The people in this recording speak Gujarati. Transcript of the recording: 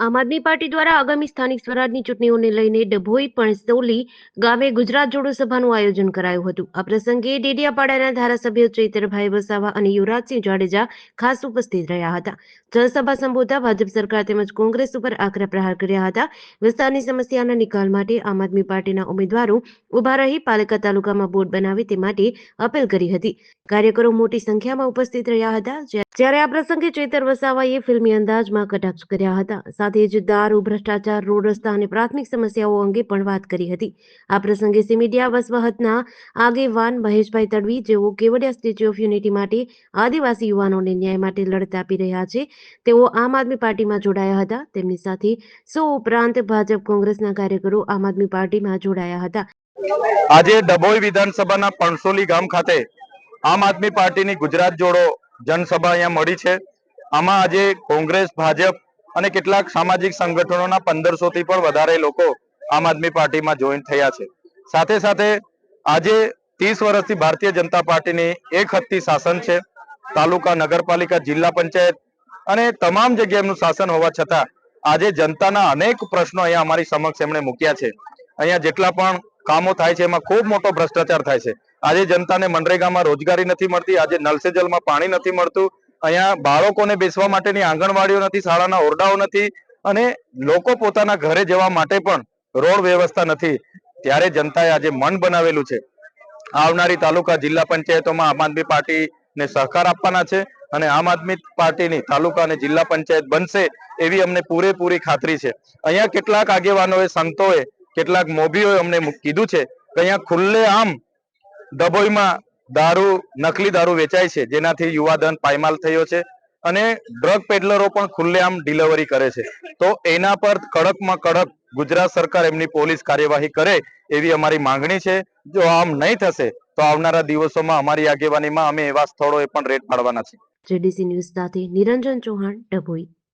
આમ આદમી પાર્ટી દ્વારા આગામી સ્થાનિક સ્વરાજની ચૂંટણીઓને લઈને ડભોઈ પણસોલી ગામે ગુજરાત જોડો સભાનું આયોજન કરાયું હતું. આ પ્રસંગે ડેડિયાપાડાના ધારાસભ્ય ચૈતરભાઈ વસાવા અને યુવરાજસિંહ જાડેજા ખાસ ઉપસ્થિત રહ્યા હતા. જનસભા સંબોધતા ભાજપ સરકાર તેમજ કોંગ્રેસ ઉપર આકરા પ્રહાર કર્યા હતા. વિસ્તારની સમસ્યાના નિકાલ માટે આમ આદમી પાર્ટીના ઉમેદવારો ઊભા રહી પાલિકા તાલુકામાં બોર્ડ બનાવે તે માટે અપીલ કરી હતી. કાર્યકરો મોટી સંખ્યામાં ઉપસ્થિત રહ્યા હતા. જ્યા- જ્યારે આ પ્રસંગે ચેતર વસાવાએ ફિલ્મી અંદાજમાં કટાક્ષ કર્યા હતા. સાથે જ દારૂ, ભ્રષ્ટાચાર રોડ રસ્તા અને પ્રાથમિક સમસ્યાઓ અંગે પણ વાત કરી હતી. આ પ્રસંગે સિમિડિયા વસવહતના આગેવાન મહેશભાઈ તડવી જેઓ કેવડિયા સ્ટેચ્યુ ઓફ યુનિટી માટે આદિવાસી યુવાનોને ન્યાય માટે લડત આપી રહ્યા છે, તેઓ આમ આદમી પાર્ટીમાં જોડાયા હતા. તેમની સાથે સો ઉપરાંત ભાજપ કોંગ્રેસના કાર્યકરો આમ આદમી પાર્ટીમાં જોડાયા હતા. આજે ડભોઈ વિધાનસભાના પણસોલી ગામ ખાતે આમ આદમી પાર્ટીની ગુજરાત જોડો જનસભા અહીંયા મળી છે. આમાં આજે કોંગ્રેસ, ભાજપ અને કેટલાક સામાજિક સંગઠનોના પંદરસો થી પણ વધારે લોકો આમ આદમી પાર્ટીમાં જોઈન થયા છે. સાથે સાથે આજે ત્રીસ વર્ષથી ભારતીય જનતા પાર્ટીની એક હત્તી શાસન છે, તાલુકા નગરપાલિકા, જિલ્લા પંચાયત અને તમામ જગ્યાએ એમનું શાસન હોવા છતાં આજે જનતાના અનેક પ્રશ્નો અહીંયા અમારી સમક્ષ એમણે મૂક્યા છે. અહીંયા જેટલા પણ કામો થાય છે એમાં ખૂબ મોટો ભ્રષ્ટાચાર થાય છે. આજે જનતાને મનરેગામાં રોજગારી નથી મળતી, આજે નલસે જલમાં પાણી નથી મળતું અહીંયા બાળકોને બેસવા માટેની આંગણવાડીઓ નથી, શાળાના ઓરડાઓ નથી અને લોકો પોતાના ઘરે જવા માટે પણ રોડ વ્યવસ્થા નથી. ત્યારે જનતાએ આજે મન બનાવેલું છે. આવનારી તાલુકા જિલ્લા પંચાયતોમાં આમ આદમી પાર્ટીને સહકાર આપવાના છે અને આમ આદમી પાર્ટીની તાલુકા અને જિલ્લા પંચાયત બનશે એવી અમને પૂરેપૂરી ખાતરી છે. અહીંયા કેટલાક આગેવાનોએ, સંતોએ, કેટલાક મોભીઓએ અમને કીધું છે કે અહીંયા ખુલ્લે આમ ડભોઈમાં દારૂ, નકલી દારૂ વેચાય છે, જેનાથી યુવાધન પાયમાલ થયો છે અને ડ્રગ પેડલરો પણ ખુલ્લેઆમ ડિલિવરી કરે છે. તો એના પર કડકમાં કડક ગુજરાત સરકાર એમની પોલીસ કાર્યવાહી કરે એવી અમારી માંગણી છે. જો આમ નહીં થશે, તો આવનારા દિવસોમાં અમારી આગેવાનીમાં અમે એવા સ્થળોએ પણ રેડ પાડવાના છે જેડીસી ન્યૂઝ સાથે નિરંજન ચૌહાણ, ડભોઈ.